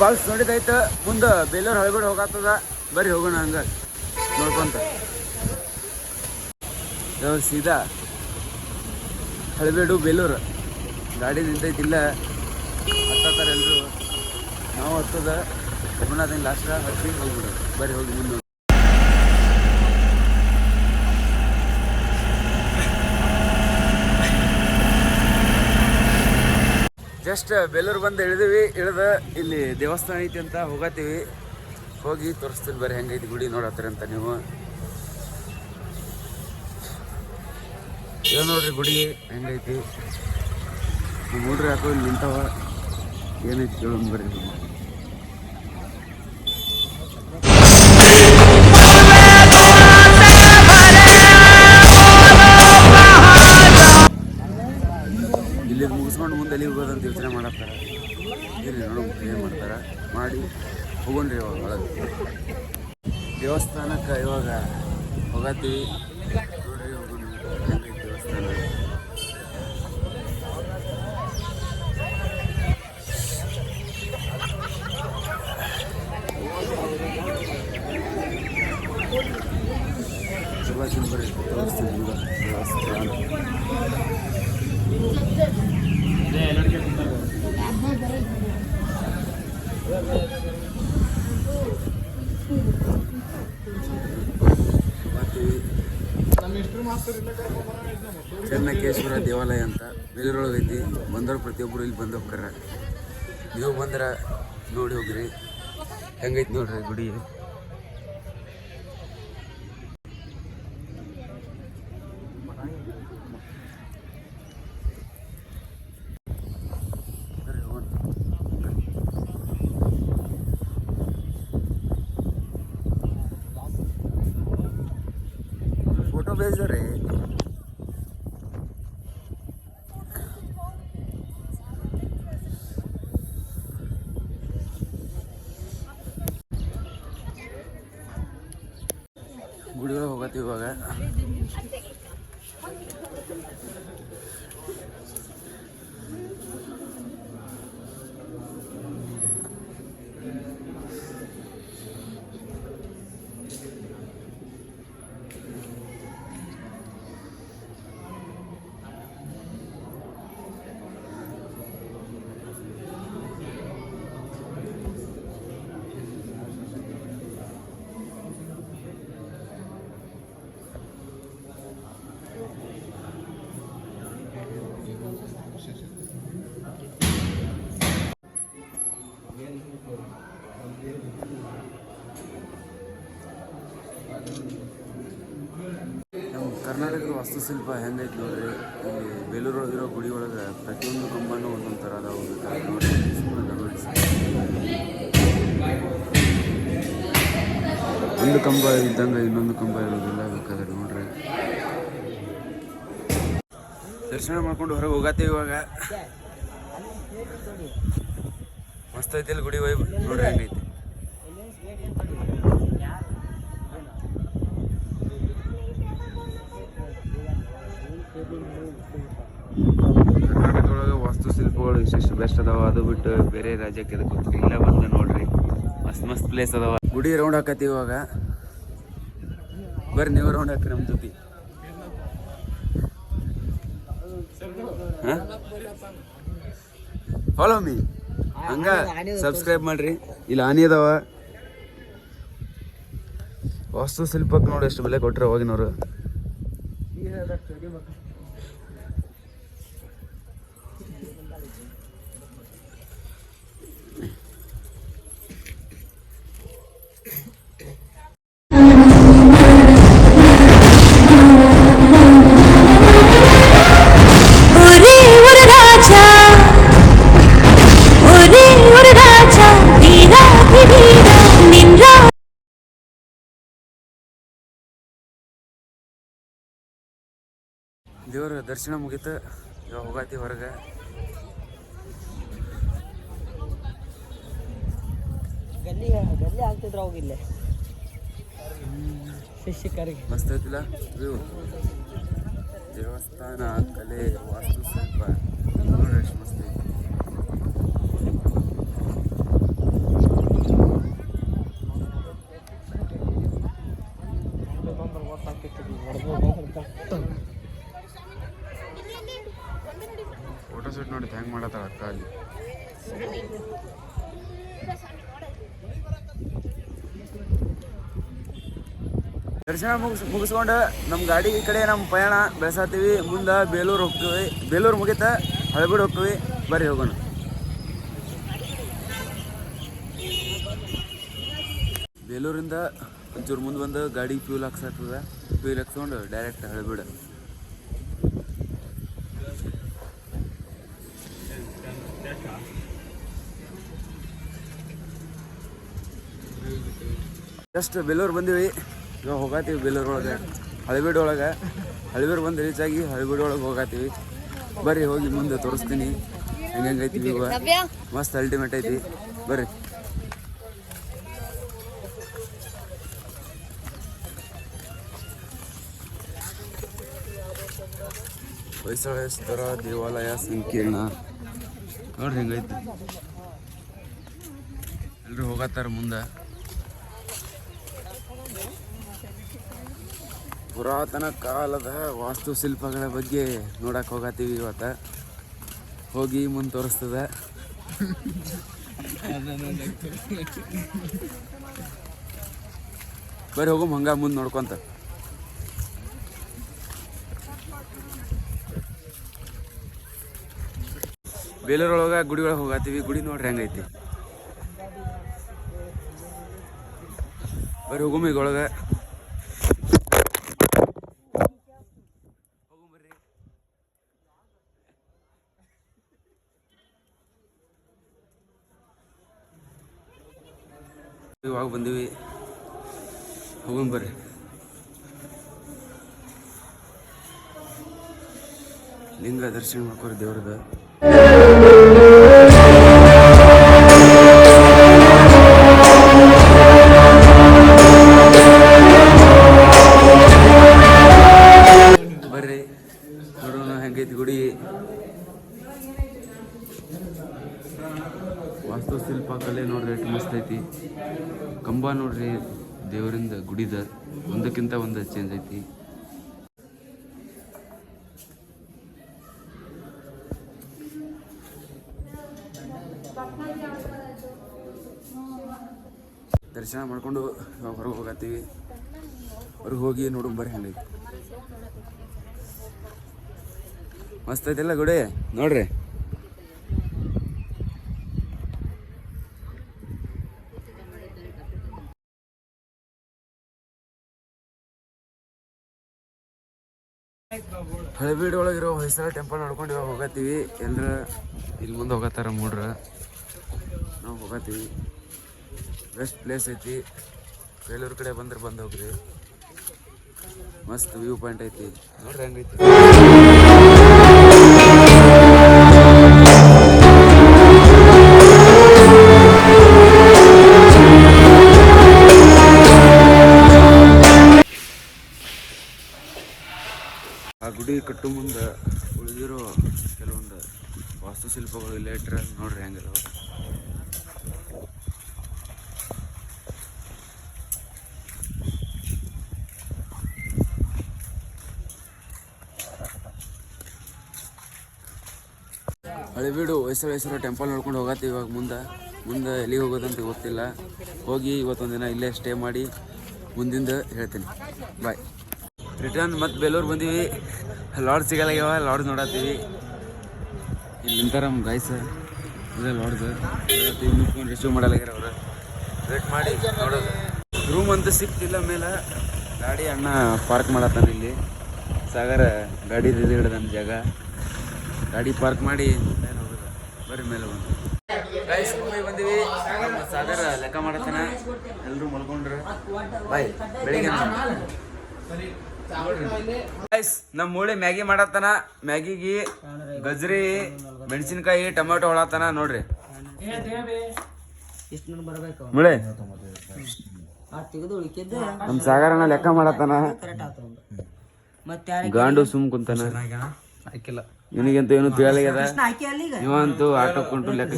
Falls ನೋಡಿದೈತೆ ಮುಂದೆ ಬೇಲೂರು ಹಳಗಡೆ ಹೋಗತ್ತದ ಬರಿ ಹೋಗೋಣ ಹಂಗ. ನೋಡ್ಕೊಂತ. ಸೀದಾ ಹಳಬೇಡು, ಬೇಲೂರು. ಗಾಡಿ ನಿಂತೈತಿಲ್ಲ ಹತ್ತಾರ ಎಲ್ಲರೂ ನಾವು ಹತ್ತದ ಹೋಗೋಣ ಲಾಸ್ಟ್ ಹತ್ತಿ ಹೋಗ್ಬಿಡು. ಬರ್ರಿ ಹೋಗಿ ಮುಂದೆ. ಜಸ್ಟ್ ಬೇಲೂರು ಬಂದು ಇಳಿದಿವಿ, ಇಳಿದ ಇಲ್ಲಿ ದೇವಸ್ಥಾನ ಐತಿ ಅಂತ ಹೋಗತ್ತೀವಿ. ಹೋಗಿ ತೋರಿಸ್ತೀನಿ ಬರ್ರಿ, ಹೆಂಗೈತಿ ಗುಡಿ ನೋಡತ್ತೀರಿ ಅಂತ ನೀವು. ಇದು ನೋಡ್ರಿ ಗುಡಿ, ಹೆಂಗೈತಿ. ನೀವು ಮೂಡ್ರಿ ಹಾಕೋ ಇಲ್ಲಿ ನಿಂತವ? ಏನೈತಿ ಕೇಳೋಣ ಬರ್ರಿ ಹೋಗೋದಂತ ಯೋಚನೆ ಮಾಡತ್ತಾರ ಇಲ್ಲಿ ನೋಡೋ, ಏನು ಮಾಡ್ತಾರೆ? ಮಾಡಿ ಹೋಗೋಣ್ರಿ ಇವಾಗ, ಒಳಗೆ. ದೇವಸ್ಥಾನಕ್ಕೆ ಇವಾಗ ಹೋಗತ್ತೀವಿ ನೋಡ್ರಿ ಹೋಗೋಣ ದೇವಸ್ಥಾನ? ಶಿವಾಜಿನ ಬರೀ ದೇವಸ್ಥಾನ ನಿಮ್ಗೆ ದೇವಸ್ಥಾನ ಮತ್ತು ಚೆನ್ನಕೇಶ್ವರ ದೇವಾಲಯ ಅಂತ ಬೇಲೂರೊಳಗೆ ಐತಿ. ಬಂದವ್ರು ಪ್ರತಿಯೊಬ್ಬರು ಇಲ್ಲಿ ಬಂದು ಹೋಗ್ತಾರ. ನೀವು ಬಂದ್ರೆ ನೋಡಿ ಹೋಗ್ರಿ. ಹೆಂಗೈತಿ ನೋಡ್ರಿ ಗುಡಿ. ಬರ್ರಿ ಹೋಗೋಣ. ಫೋಟೋ ಬೇಜಾರೆ? ಗುಡಿ ಒಳಗೆ ಹೋಗತ್ತೀವಿ ಇವಾಗ. ನಮ್ಮ ಕರ್ನಾಟಕದ ವಾಸ್ತುಶಿಲ್ಪ ಹೆಂಗೈತೆ ನೋಡ್ರಿ, ಇಲ್ಲಿ ಬೇಲೂರೊಳಗಿರೋ ಗುಡಿ ಒಳಗೆ ಪ್ರತಿಯೊಂದು ಕಂಬನೂ ಒಂದೊಂದು ಥರ ಅದಾವ ನೋಡಿ ಒಂದು ಕಂಬ ಇದ್ದಂಗೆ ಇನ್ನೊಂದು ಕಂಬ ಇರೋದಿಲ್ಲ ಬೇಕಾದ್ರೆ ನೋಡ್ರಿ. ದರ್ಶನ ಮಾಡ್ಕೊಂಡು ಹೊರಗೆ ಹೋಗತ್ತೆ ಇವಾಗ. ಮಸ್ತ್ ಐತಿ ಇಲ್ಲಿ ಗುಡಿ ವೈಬ್ ನೋಡ್ರಿ ಹೆಂಗೈತಿ ಕರ್ನಾಟಕ ಒಳಗೆ ವಾಸ್ತುಶಿಲ್ಪಗಳು ಇಷ್ಟಿಷ್ಟು ಬೆಸ್ಟ್ ಅದಾವ. ಅದು ಬಿಟ್ಟು ಬೇರೆ ರಾಜ್ಯಕ್ಕೆ ಹೋಗ್ತೀರಿ? ಇಲ್ಲ ಬಂದು ನೋಡ್ರಿ. ಮಸ್ತ್ ಮಸ್ತ್ ಪ್ಲೇಸ್ ಅದಾವ. ಗುಡಿ ರೌಂಡ್ ಹಾಕತಿ ಇವಾಗ. ಬರ್ರಿ ನೀವು ರೌಂಡ್ ಹಾಕ್ರಿ ನಮ್ಮ ಜೊತೆ. ಫಾಲೋ ಮೀ ಹಂಗ ಸಬ್ಸ್ಕ್ರೈಬ್ ಮಾಡ್ರಿ. ಇಲ್ಲಿ ಆನಿ ಅದಾವ. ವಾಸ್ತುಶಿಲ್ಪಕ್ಕೆ ನೋಡಿ ಎಷ್ಟು ಬೆಲೆ ಕೊಟ್ರೆ ಅವಾಗಿನವ್ರು ದೇವರ ದರ್ಶನ ಮುಗೀತು. ಇವಾಗ ಹೋಗತ್ತಿ ಹೊರಗೆ. ಗಲ್ಲಿ ಗಲ್ಲಿ ಆಗ್ತಿದ್ರು ಅವಾಗಿಲ್ಲೇ ಶಿಕ್ಷಕರಿಗೆ. ಮಸ್ತ್ ಐತಿಲ್ಲ? ವ್ಯೂ ದೇವಸ್ಥಾನ ಕಲೆ ವಾಸ್ತುಶಿಲ್ಪ ನೋಡ್ರಿ ಎಷ್ಟು ಮಸ್ತ್ ಐತಿ. ದರ್ಶನ ಮುಗಿಸ್, ಮುಗಿಸ್ಕೊಂಡು ನಮ್ಮ ಗಾಡಿ ಈ ಕಡೆ ನಮ್ಮ ಪಯಣ ಬೆಳೆಸತ್ತೀವಿ. ಮುಂದೆ ಬೇಲೂರು ಹೋಗ್ತೀವಿ. ಬೇಲೂರು ಮುಗಿತ ಹಳಬೀಡು ಹೋಗ್ತೀವಿ. ಬರ್ರಿ ಹೋಗೋಣ. ಬೇಲೂರಿಂದ ಒಂಚೂರು ಮುಂದೆ ಬಂದು ಗಾಡಿ ಫ್ಯೂಲ್ ಹಾಕ್ಸತ್ತದ ಫ್ಯೂಲ್ ಹಾಕ್ಸ್ಕೊಂಡು ಡೈರೆಕ್ಟ್ ಹಳಬಿಡು. ಜಸ್ಟ್ ಬೆಲ್ಲೂರು ಬಂದೀವಿ. ಇವಾಗ ಹೋಗತ್ತೀವಿ ಬೆಲ್ಲೂರು ಒಳಗೆ. ಹಳಬೀಡು ಒಳಗೆ. ಹಳಬೇರು ಬಂದು ರೀಚ್ ಆಗಿ ಹಳಬೀಡು ಒಳಗೆ ಹೋಗತ್ತೀವಿ ಬರ್ರಿ ಹೋಗಿ ಮುಂದೆ ತೋರಿಸ್ತೀನಿ. ಹೆಂಗೆ ಹೆಂಗೈತಿ ಇವಾಗ ಮಸ್ತ್ ಅಲ್ಟಿಮೇಟ್ ಐತಿ. ಬರ್ರಿ. ಹೊಯ್ಸಳೇಶ್ವರ ದೇವಾಲಯ ಸಂಕೀರ್ಣ. ನೋಡ್ರಿ ಹೆಂಗೈತಿ ಎಲ್ಲರೂ ಹೋಗತ್ತಾರ ಮುಂದೆ. ಪುರಾತನ ಕಾಲದ ವಾಸ್ತುಶಿಲ್ಪಗಳ ಬಗ್ಗೆ ನೋಡಕ್ ಹೋಗತ್ತೀವಿ ಇವತ್ತು. ಹೋಗಿ ಮುಂದೆ ತೋರಿಸ್ತದೆ. ಬರೀ ಹೋಗಮ್ ಹಂಗ ಮುಂದೆ ನೋಡ್ಕೊಂತ. ಬೇಲೂರೊಳಗ ಗುಡಿಗಳಿಗೆ ಹೋಗತ್ತೀವಿ. ಗುಡಿ ನೋಡ್ರಿ ಹೆಂಗೈತಿ ಬರೀ ಒಳಗೆ. ಇವಾಗ ಬಂದೀವಿ. ಹೋಗೋಣ ಬರ್ರಿ. ಲಿಂಗ ದರ್ಶನ ಮಾಡ್ಕೋರಿ ದೇವ್ರದ. ಬರ್ರಿ. ನೋಡೋಣ ಹೆಂಗೈತಿ ಗುಡಿ. ವಾಸ್ತುಶಿಲ್ಪ ಕಲೆ ನೋಡ್ರಿ ಎಷ್ಟು ಮಸ್ತ್ ಐತಿ. ಕಂಬ ನೋಡ್ರಿ, ದೇವರಿಂದ ಗುಡಿದ ಒಂದಕ್ಕಿಂತ ಒಂದು ಚೇಂಜ್ ಐತಿ. ದರ್ಶನ ಮಾಡ್ಕೊಂಡು ಹೊರಗೆ ಹೋಗತ್ತೀವಿ. ಹೊರಗೆ ಹೋಗಿ ನೋಡು ಬರ್ರಿ ಹಂಗೆ ಮಸ್ತ್ ಐತಿಲ್ಲ ಗುಡಿ? ನೋಡ್ರಿ. ಹಳೆಬೀಡು ಒಳಗಿರೋ ಹೊಯ್ಸಳ ಟೆಂಪಲ್ ನೋಡ್ಕೊಂಡು ಇವಾಗ ಹೋಗತ್ತೀವಿ. ಎಲ್ಲರ ಇಲ್ಲಿ ಮುಂದೆ ಹೋಗತ್ತಾರ ಮೂಡ್ರ? ನಾವು ಹೋಗತ್ತೀವಿ. ಬೆಸ್ಟ್ ಪ್ಲೇಸ್ ಐತಿ. ಬೇಲೂರು ಕಡೆ ಬಂದ್ರೆ ಬಂದು ಹೋಗ್ರಿ. ಮಸ್ತ್ ವ್ಯೂ ಪಾಯಿಂಟ್ ಐತಿ. ನೋಡ್ರಿ ಹೆಂಗೈತಿ. ಕಟ್ಟು ಮುಂದೆ ಉಳಿದಿರೋ ಕೆಲವೊಂದು ವಾಸ್ತುಶಿಲ್ಪಗಳು ಇಲ್ಲೇ ಇಟ್ರೆ ನೋಡ್ರಿ ಹೆಂಗಿಲ್ಲ ಹಳೆಬೀಡು ಹೆಸರು ಟೆಂಪಲ್ ನೋಡ್ಕೊಂಡು ಹೋಗತ್ತೆ ಇವಾಗ ಮುಂದೆ. ಮುಂದೆ ಎಲ್ಲಿಗೆ ಹೋಗೋದಂತ ಗೊತ್ತಿಲ್ಲ. ಹೋಗಿ ಇವತ್ತೊಂದು ದಿನ ಇಲ್ಲೇ ಸ್ಟೇ ಮಾಡಿ ಮುಂದಿಂದ ಹೇಳ್ತೀನಿ. ಬಾಯ್ ರಿಟರ್ನ್ ಮತ್ತು ಬೇಲೂರು ಬಂದೀವಿ. ಲಾಡ್ಜ್ ಸಿಗಲ್ಲಾಗ್ಯಾವ ಲಾಡ್ಜ್ ನೋಡತ್ತೀವಿ. ಇಲ್ಲಿ ನಿಂತಾರ ನಮ್ಮ ಗೈಸ್ ಇದೇ ಲಾಡ್ಜ್ ರಿಸೀವ್ ಮಾಡಲಾಗ್ಯಾರ ಅವ್ರು. ವೇಟ್ ಮಾಡಿ ನೋಡೋದು ರೂಮ್ ಅಂತ ಸಿಕ್ತಿಲ್ಲ ಮೇಲೆ. ಗಾಡಿ ಅಣ್ಣ ಪಾರ್ಕ್ ಮಾಡತ್ತಾನ ಇಲ್ಲಿ. ಸಾಗರ ಗಾಡಿ ಹಿಡ್ದಾನ ಜಾಗ. ಗಾಡಿ ಪಾರ್ಕ್ ಮಾಡಿ ಬರ್ರಿ ಮೇಲೆ ಬಂದು. ಗೈಸ್ ಮುಂಬೈ ಬಂದೀವಿ. ಸಾಗರ ಲೆಕ್ಕ ಮಾಡತ್ತಾನ. ಎಲ್ಲರೂ ಮಲ್ಕೊಂಡ್ರು. ಬಾಯ್ ಬೆಳಿಗ್ಗೆ ನಮ್ಮ ಮೂಳೆ ಮ್ಯಾಗಿ ಮಾಡತ್ತಾನ ಮ್ಯಾಗಿಗಿ ಗಜ್ರಿ ಮೆಣಸಿನಕಾಯಿ ಟೊಮೆಟೊ ಹೊಳತ್ತಾನ ನೋಡ್ರಿ. ಇಷ್ಟು ಬರ್ಬೇಕು ಮುಳೆ? ನಮ್ ಸಾಗರನ ಲೆಕ್ಕ ಮಾಡತ್ತಾನ. ಗಾಂಡು ಸುಮ್ ಕುಂತಾನ. ಇವನಿಗಂತೂ ಏನು ತಿಳಿಯಲಾಗ್ಯದ ಈಗ? ಇವಂತೂ ಆಟೋ ಕೊಂಡು ಲೆಕ್ಕ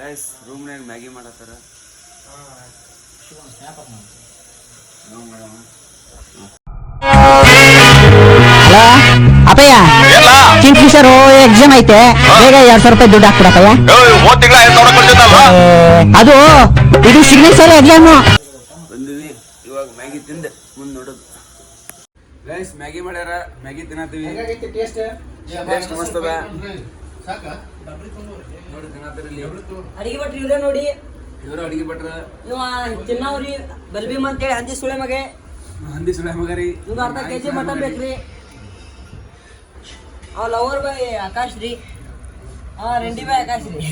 ಗೈಸ್ ರೂಮ್ನಾಗ ಮ್ಯಾಗಿ ಮಾಡತ್ತಾರ? ಅಪ್ಪಯ್ಯ ಕಿಂಗ್ ಫಿಶರ್ ಎಕ್ಸಾಮ್ ಐತೆ. ಬೇಗ ಎರಡ್ ಸಾವಿರ ರೂಪಾಯಿ ದುಡ್ಡು ಹಾಕ್ಬಿಡಕ್ಕಯ್ಯ ಅದು ಇದು ಸಿಗ್ನೇಚರ್ ಎಕ್ಸಾಮು ಬಂದಿವಿ ಇವಾಗ ಮ್ಯಾಗಿ ತಿಂದೆ. ಮುಂದೆ ನೋಡೋದು. ಗೈಸ್ ಮ್ಯಾಗಿ ಮಾಡ್ಯಾರ. ಮ್ಯಾಗಿ ತಿನ್ನತ್ತೀವಿ. ಟೇಸ್ಟ್ ಮಸ್ತ್ ಅದ. ನೋಡಿ ತಿನ್ನತ್ತೀರಿ ಅಡಿಗೆ ಭಟ್ರು ಇವರೇ ನೋಡಿ. ಇವರು ಅಡಿಗೆ ಭಟ್ರ. ಇವ ತಿನ್ನವ್ರಿ. ಬಲ್ಬೀಮ್ ಅಂತೇಳಿ ಹಂದಿ ಸುಳೆ ಮಗೆ. ಹಂದಿ ಸುಳೆ ಮಗರಿ. ಇವಾಗ ಅರ್ಧ ಕೆ ಜಿ ಮಟನ್ ಬೇಕ್ರಿ. ಅವ್ ಲವರ್ ಬೈ ಆಕಾಶ್ ರೀ ಹಾ ರೆಂಡಿ ಬೈ ಆಕಾಶ್ ರೀ